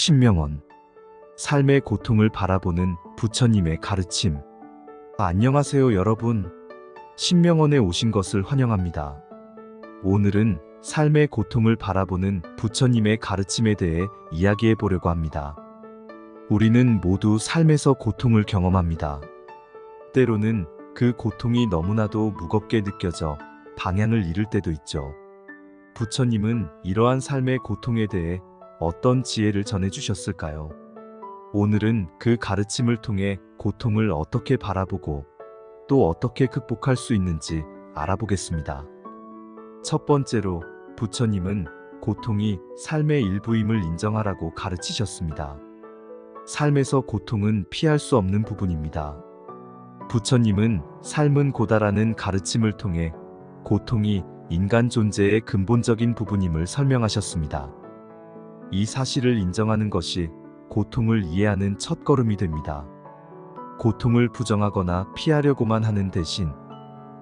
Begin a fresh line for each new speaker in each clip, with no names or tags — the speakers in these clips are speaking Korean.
신명원. 삶의 고통을 바라보는 부처님의 가르침. 안녕하세요, 여러분. 신명원에 오신 것을 환영합니다. 오늘은 삶의 고통을 바라보는 부처님의 가르침에 대해 이야기해 보려고 합니다. 우리는 모두 삶에서 고통을 경험합니다. 때로는 그 고통이 너무나도 무겁게 느껴져 방향을 잃을 때도 있죠. 부처님은 이러한 삶의 고통에 대해 어떤 지혜를 전해주셨을까요? 오늘은 그 가르침을 통해 고통을 어떻게 바라보고 또 어떻게 극복할 수 있는지 알아보겠습니다. 첫 번째로 부처님은 고통이 삶의 일부임을 인정하라고 가르치셨습니다. 삶에서 고통은 피할 수 없는 부분입니다. 부처님은 삶은 고다라는 가르침을 통해 고통이 인간 존재의 근본적인 부분임을 설명하셨습니다. 이 사실을 인정하는 것이 고통을 이해하는 첫 걸음이 됩니다. 고통을 부정하거나 피하려고만 하는 대신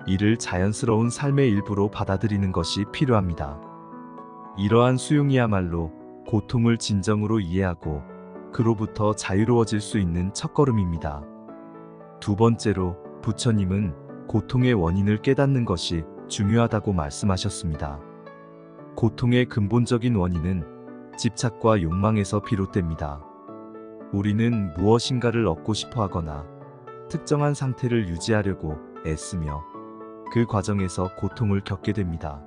이를 자연스러운 삶의 일부로 받아들이는 것이 필요합니다. 이러한 수용이야말로 고통을 진정으로 이해하고 그로부터 자유로워질 수 있는 첫걸음입니다. 두 번째로 부처님은 고통의 원인을 깨닫는 것이 중요하다고 말씀하셨습니다. 고통의 근본적인 원인은 집착과 욕망에서 비롯됩니다. 우리는 무엇인가를 얻고 싶어 하거나 특정한 상태를 유지하려고 애쓰며 그 과정에서 고통을 겪게 됩니다.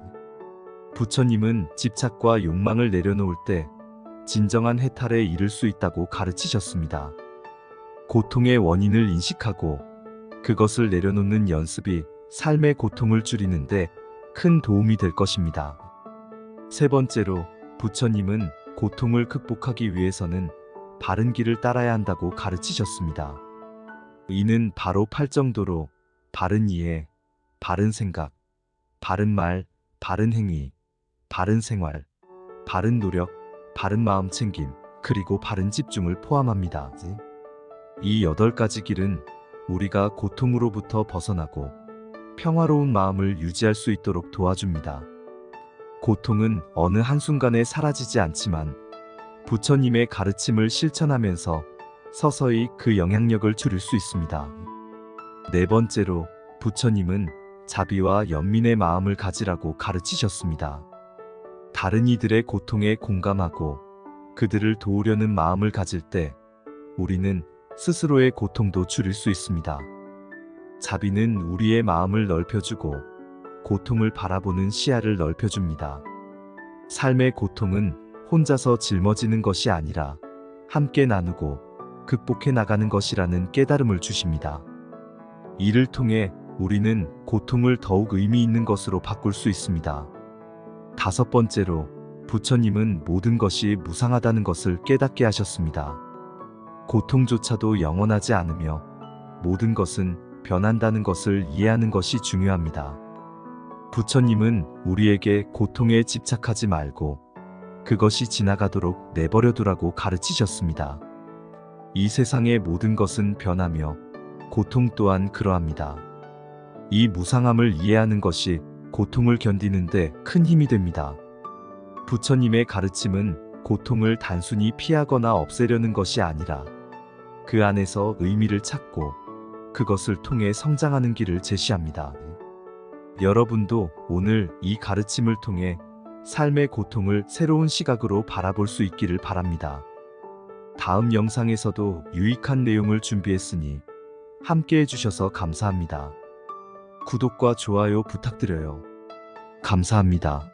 부처님은 집착과 욕망을 내려놓을 때 진정한 해탈에 이를 수 있다고 가르치셨습니다. 고통의 원인을 인식하고 그것을 내려놓는 연습이 삶의 고통을 줄이는데 큰 도움이 될 것입니다. 세 번째로 부처님은 고통을 극복하기 위해서는 바른 길을 따라야 한다고 가르치셨습니다. 이는 바로 팔정도로 바른 이해, 바른 생각, 바른 말, 바른 행위, 바른 생활, 바른 노력, 바른 마음 챙김, 그리고 바른 집중을 포함합니다. 이 여덟 가지 길은 우리가 고통으로부터 벗어나고 평화로운 마음을 유지할 수 있도록 도와줍니다. 고통은 어느 한순간에 사라지지 않지만 부처님의 가르침을 실천하면서 서서히 그 영향력을 줄일 수 있습니다. 네 번째로 부처님은 자비와 연민의 마음을 가지라고 가르치셨습니다. 다른 이들의 고통에 공감하고 그들을 도우려는 마음을 가질 때 우리는 스스로의 고통도 줄일 수 있습니다. 자비는 우리의 마음을 넓혀주고 고통을 바라보는 시야를 넓혀줍니다. 삶의 고통은 혼자서 짊어지는 것이 아니라 함께 나누고 극복해 나가는 것이라는 깨달음을 주십니다. 이를 통해 우리는 고통을 더욱 의미 있는 것으로 바꿀 수 있습니다. 다섯 번째로 부처님은 모든 것이 무상하다는 것을 깨닫게 하셨습니다. 고통조차도 영원하지 않으며 모든 것은 변한다는 것을 이해하는 것이 중요합니다. 부처님은 우리에게 고통에 집착하지 말고 그것이 지나가도록 내버려 두라고 가르치셨습니다. 이 세상의 모든 것은 변하며 고통 또한 그러합니다. 이 무상함을 이해하는 것이 고통을 견디는데 큰 힘이 됩니다. 부처님의 가르침은 고통을 단순히 피하거나 없애려는 것이 아니라 그 안에서 의미를 찾고 그것을 통해 성장하는 길을 제시합니다. 여러분도 오늘 이 가르침을 통해 삶의 고통을 새로운 시각으로 바라볼 수 있기를 바랍니다. 다음 영상에서도 유익한 내용을 준비했으니 함께 해주셔서 감사합니다. 구독과 좋아요 부탁드려요. 감사합니다.